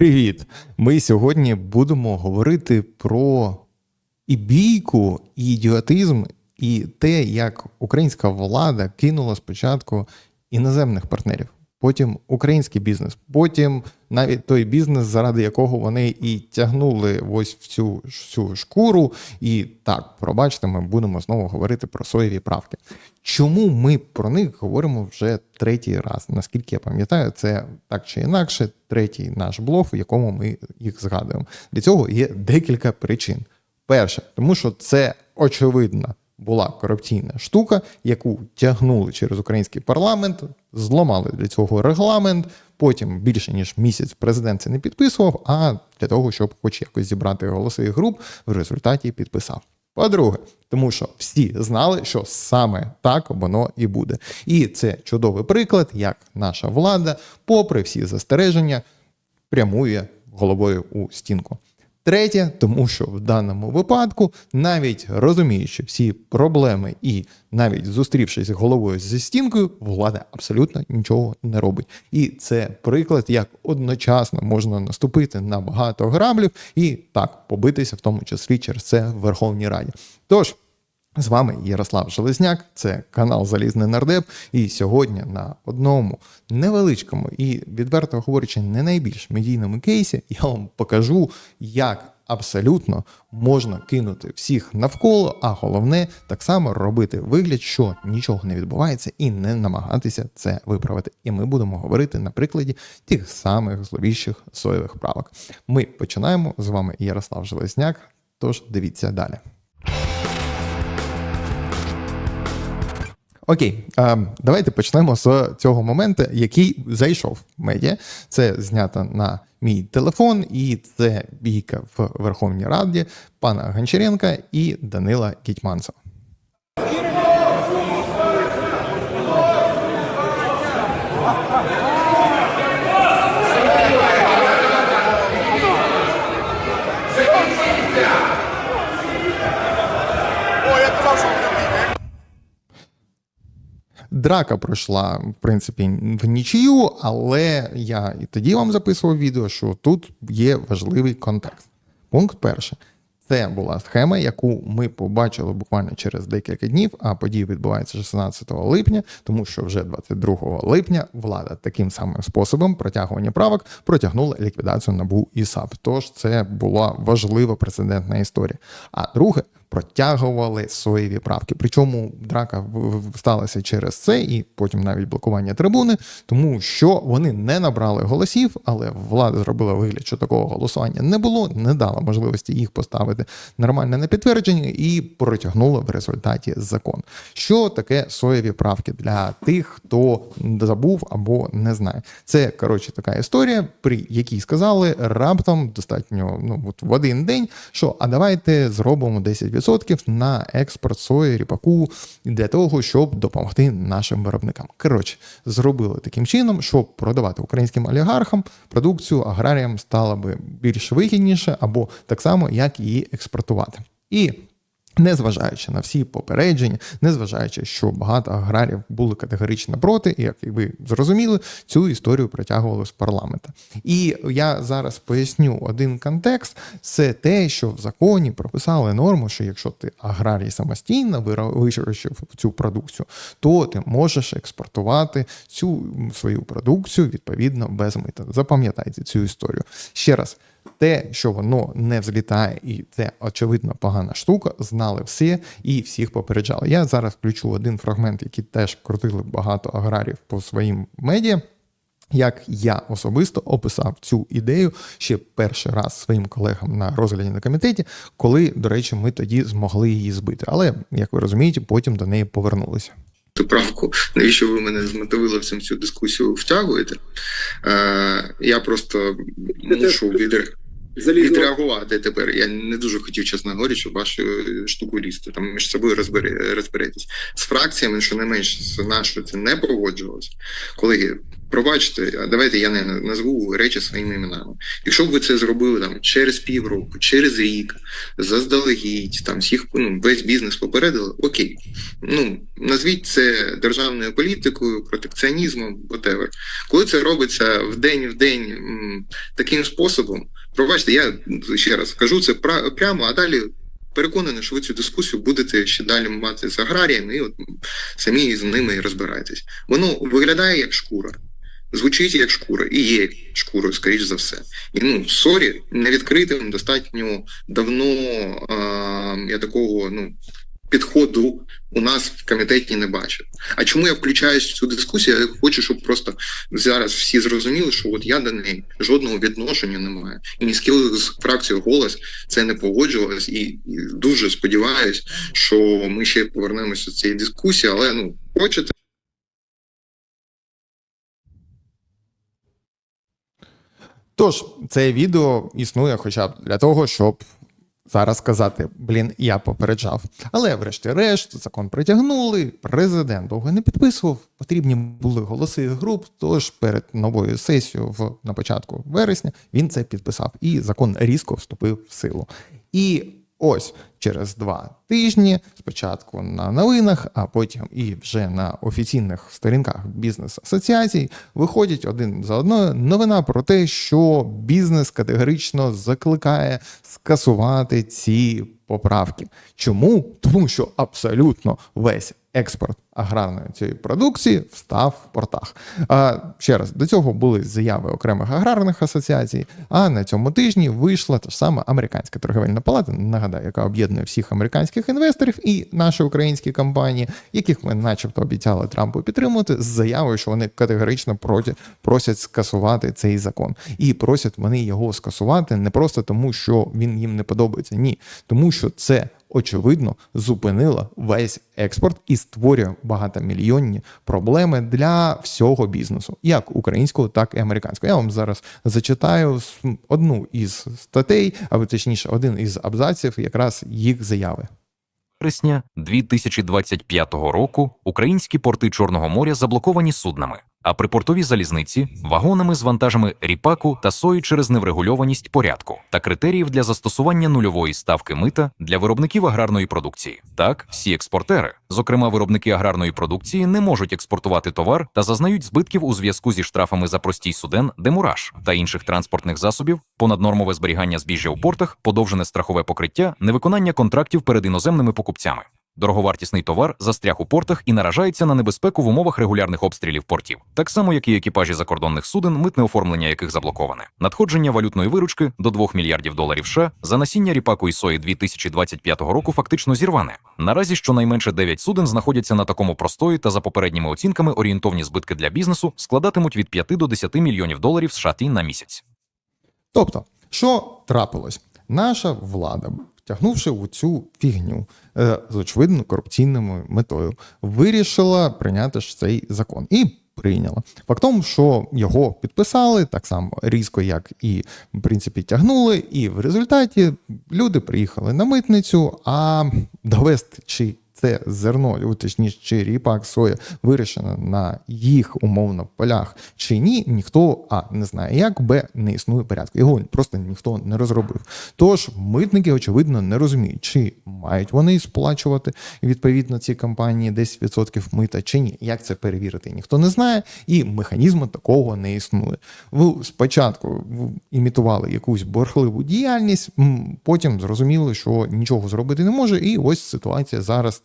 Привіт! Ми сьогодні будемо говорити про і бійку, і ідіотизм, і те, як українська влада кинула спочатку іноземних партнерів, потім український бізнес, потім навіть той бізнес, заради якого вони і тягнули ось в цю, цю шкуру. І так, пробачте, ми будемо знову говорити про соєві правки. Чому ми про них говоримо вже третій раз? Наскільки я пам'ятаю, це так чи інакше третій наш блог, в якому ми їх згадуємо. Для цього є декілька причин. Перше, тому що це очевидна була корупційна штука, яку тягнули через український парламент, зламали для цього регламент. Потім більше ніж місяць президент це не підписував. А для того, щоб хоч якось зібрати голоси груп, в результаті підписав. По-друге, тому що всі знали, що саме так воно і буде. І це чудовий приклад, як наша влада, попри всі застереження, прямує головою у стінку. Третє, тому що в даному випадку, навіть розуміючи всі проблеми і навіть зустрівшись головою зі стінкою, влада абсолютно нічого не робить. І це приклад, як одночасно можна наступити на багато граблів і так побитися, в тому числі через це в Верховній Раді. Тож. З вами Ярослав Железняк, це канал Залізний Нардеп. І сьогодні на одному невеличкому і, відверто говорячи, не найбільш медійному кейсі я вам покажу, як абсолютно можна кинути всіх навколо, а головне так само робити вигляд, що нічого не відбувається, і не намагатися це виправити. І ми будемо говорити на прикладі тих самих зловіщих соєвих правок. Ми починаємо з вами Ярослав Железняк. Тож дивіться далі. Окей, давайте почнемо з цього моменту, який зайшов в медіа. Це знято на мій телефон, і це бійка в Верховній Раді пана Гончаренка і Данила Гетьманцева. О, я казав, що буде бійка. Драка пройшла, в принципі, в нічию, але я і тоді вам записував відео, що тут є важливий контекст. Пункт перший. Це була схема, яку ми побачили буквально через декілька днів, а події відбуваються 16 липня, тому що вже 22 липня влада таким самим способом протягування правок протягнула ліквідацію НАБУ і САП. Тож це була важлива прецедентна історія. А друге, протягували соєві правки. Причому драка сталася через це, і потім навіть блокування трибуни, тому що вони не набрали голосів, але влада зробила вигляд, що такого голосування не було, не дала можливості їх поставити нормально на підтвердження і протягнула в результаті закон. Що таке соєві правки для тих, хто забув або не знає? Це коротше така історія, при якій сказали раптом достатньо ну от в один день, що а давайте зробимо 10% на експорт сої, ріпаку для того, щоб допомогти нашим виробникам. Коротше, зробили таким чином, щоб продавати українським олігархам продукцію аграріям стало би більш вигідніше, або так само, як її експортувати. І Незважаючи на всі попередження, незважаючи, що багато аграрів були категорично проти, і як ви зрозуміли, цю історію протягували з парламента. І я зараз поясню один контекст: це те, що в законі прописали норму, що якщо ти аграрій самостійно вирощив цю продукцію, то ти можеш експортувати цю свою продукцію відповідно без мита. Запам'ятайте цю історію. Ще раз. Те, що воно не взлітає, і це очевидно погана штука, знали всі і всіх попереджали. Я зараз включу один фрагмент, який теж крутили багато аграрів по своїм медіа. Як я особисто описав цю ідею ще перший раз своїм колегам на розгляді на комітеті, коли, до речі, ми тоді змогли її збити. Але, як ви розумієте, потім до неї повернулися. ту правку, навіщо ви мене з мотивиловцем цю дискусію втягуєте? Е, я просто мушу відре... Залізно. відреагувати тепер. Я не дуже хотів, чесно говоря, щоб вашу штуку лізти. Там між собою розбери... розберетесь. З фракціями, що не менш з нашою це не погоджувалося. Колеги, пробачте, давайте я не назву речі своїми іменами. Якщо б ви це зробили там через півроку, через рік, заздалегідь, там всіх ну, весь бізнес попередили, окей. Ну назвіть це державною політикою, протекціонізмом, whatever. Коли це робиться в день в день таким способом, пробачте, я ще раз кажу це прямо, а далі. Переконаний, що ви цю дискусію будете ще далі мати з аграріями, і от самі з ними і розбирайтесь. Воно виглядає як шкура, звучить як шкура, і є шкурою, скоріш за все. І ну, сорі, невідкритим достатньо давно а, я такого ну, підходу у нас в комітеті не бачив. А чому я включаюсь в цю дискусію? Я хочу, щоб просто зараз всі зрозуміли, що от я до неї жодного відношення не маю. І ні з ким з фракцією голос це не погоджувалось, і, дуже сподіваюся, що ми ще повернемося до цієї дискусії, але ну хочете. Тож, це відео існує хоча б для того, щоб зараз сказати: блін, я попереджав. Але, врешті-решт, закон притягнули, президент довго не підписував, потрібні були голоси груп. Тож перед новою сесією в на початку вересня він це підписав, і закон різко вступив в силу. І ось через два тижні, спочатку на новинах, а потім і вже на офіційних сторінках бізнес-асоціацій, виходять один за одною новина про те, що бізнес категорично закликає скасувати ці поправки. Чому? Тому що абсолютно весь експорт аграрної цієї продукції встав в портах. А ще раз до цього були заяви окремих аграрних асоціацій. А на цьому тижні вийшла та ж сама американська торговельна палата, нагадаю, яка об'єднує всіх американських інвесторів і наші українські компанії, яких ми, начебто, обіцяли Трампу підтримувати, з заявою, що вони категорично проти просять скасувати цей закон, і просять вони його скасувати не просто тому, що він їм не подобається, ні, тому що це очевидно зупинила весь експорт і створює багатомільйонні проблеми для всього бізнесу, як українського, так і американського. Я вам зараз зачитаю одну із статей, або точніше, один із абзаців, якраз їх заяви. вересня 2025 року українські порти Чорного моря заблоковані суднами, а припортові залізниці вагонами з вантажами ріпаку та сої через неврегульованість порядку та критеріїв для застосування нульової ставки мита для виробників аграрної продукції. Так, всі експортери, зокрема виробники аграрної продукції, не можуть експортувати товар та зазнають збитків у зв'язку зі штрафами за простій суден, демураж та інших транспортних засобів, понаднормове зберігання збіжжя у портах, подовжене страхове покриття, невиконання контрактів перед іноземними покупцями. Дороговартісний товар застряг у портах і наражається на небезпеку в умовах регулярних обстрілів портів, так само як і екіпажі закордонних суден, митне оформлення яких заблоковане. Надходження валютної виручки до 2 мільярдів доларів США за насіння ріпаку і сої 2025 року фактично зірване. Наразі щонайменше 9 суден знаходяться на такому простої та за попередніми оцінками орієнтовні збитки для бізнесу складатимуть від 5 до 10 мільйонів доларів США на місяць. Тобто, що трапилось? Наша влада, втягнувши у цю фігню е, з очевидно корупційною метою, вирішила прийняти ж цей закон і прийняла. Фактом, що його підписали так само різко, як і в принципі тягнули, і в результаті люди приїхали на митницю, а довести чи це зерно, точніше, чи ріпак соя вирішено на їх умовно полях чи ні, ніхто а не знає як, б не існує порядку. Його просто ніхто не розробив. Тож митники, очевидно, не розуміють, чи мають вони сплачувати відповідно ці компанії 10% мита чи ні. Як це перевірити? Ніхто не знає, і механізму такого не існує. Ви спочатку імітували якусь борхливу діяльність, потім зрозуміли, що нічого зробити не може, і ось ситуація зараз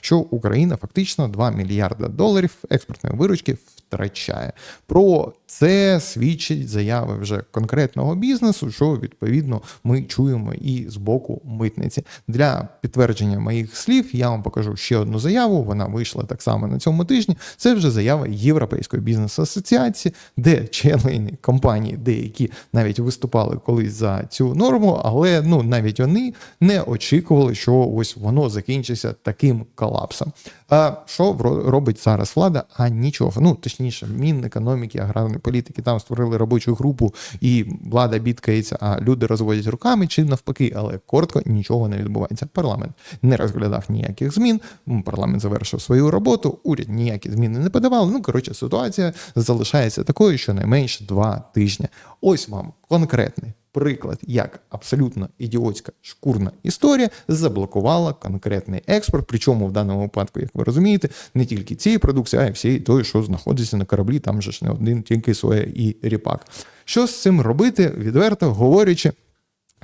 що Україна фактично 2 мільярда доларів експортної виручки втрачає. Про це свідчить заяви вже конкретного бізнесу, що відповідно ми чуємо і з боку митниці. Для підтвердження моїх слів я вам покажу ще одну заяву. Вона вийшла так само на цьому тижні. Це вже заява Європейської бізнес-асоціації, де члени компанії, деякі навіть виступали колись за цю норму, але ну навіть вони не очікували, що ось воно закінчиться таким колапсом. А що робить зараз влада? А нічого. Ну точніше, Мінекономіки, аграрної політики там створили робочу групу, і влада бідкається, а люди розводять руками, чи навпаки, але коротко нічого не відбувається. Парламент не розглядав ніяких змін. Парламент завершив свою роботу, уряд ніякі зміни не подавав. Ну коротше, ситуація залишається такою, що найменше два тижні. Ось вам конкретний приклад, як абсолютно ідіотська шкурна історія заблокувала конкретний експорт. Причому в даному випадку, як ви розумієте, не тільки цієї продукції, а й всієї тої, що знаходиться на кораблі. Там же ж не один тільки соя і ріпак. Що з цим робити, відверто говорячи.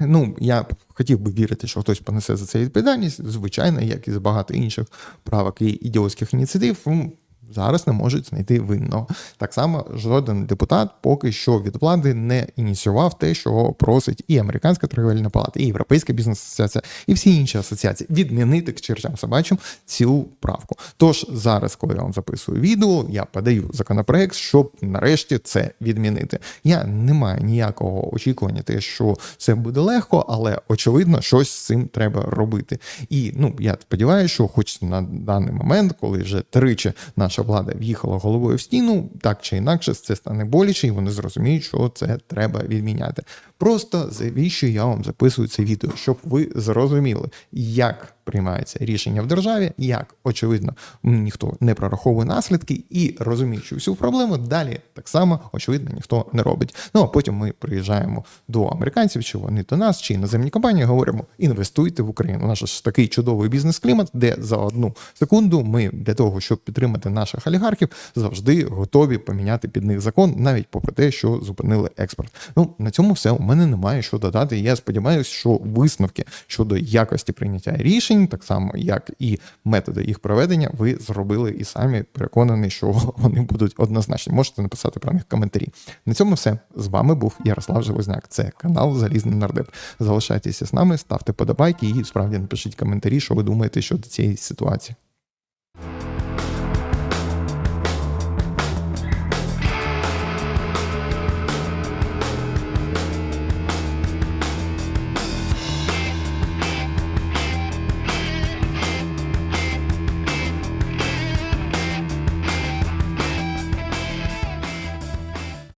Ну, я хотів би вірити, що хтось понесе за це відповідальність. Звичайно, як і з багато інших правок і ідіотських ініціатив. Зараз не можуть знайти винного. Так само жоден депутат поки що від влади не ініціював те, що просить і американська торговельна палата, і європейська бізнес-асоціація, і всі інші асоціації відмінити к чертям собачим цю правку. Тож зараз, коли я вам записую відео, я подаю законопроект, щоб нарешті це відмінити. Я не маю ніякого очікування, те, що це буде легко, але очевидно, щось з цим треба робити. І ну я сподіваюся, що, хоч на даний момент, коли вже тричі наша влада в'їхала головою в стіну, так чи інакше, це стане боляче, і вони зрозуміють, що це треба відміняти. Просто завіщо я вам записую це відео, щоб ви зрозуміли, як приймається рішення в державі, як очевидно ніхто не прораховує наслідки і розуміючи всю проблему, далі так само очевидно ніхто не робить. Ну а потім ми приїжджаємо до американців, чи вони до нас, чи іноземні компанії, говоримо: інвестуйте в Україну. У нас ж такий чудовий бізнес-клімат, де за одну секунду ми для того, щоб підтримати наших олігархів, завжди готові поміняти під них закон, навіть попри те, що зупинили експорт. Ну на цьому все. У мене немає що додати. Я сподіваюся, що висновки щодо якості прийняття рішень, так само як і методи їх проведення, ви зробили і самі переконані, що вони будуть однозначні. Можете написати про них коментарі. На цьому все. З вами був Ярослав Железняк. Це канал Залізний Нардеп. Залишайтеся з нами, ставте подобайки і справді напишіть коментарі, що ви думаєте щодо цієї ситуації.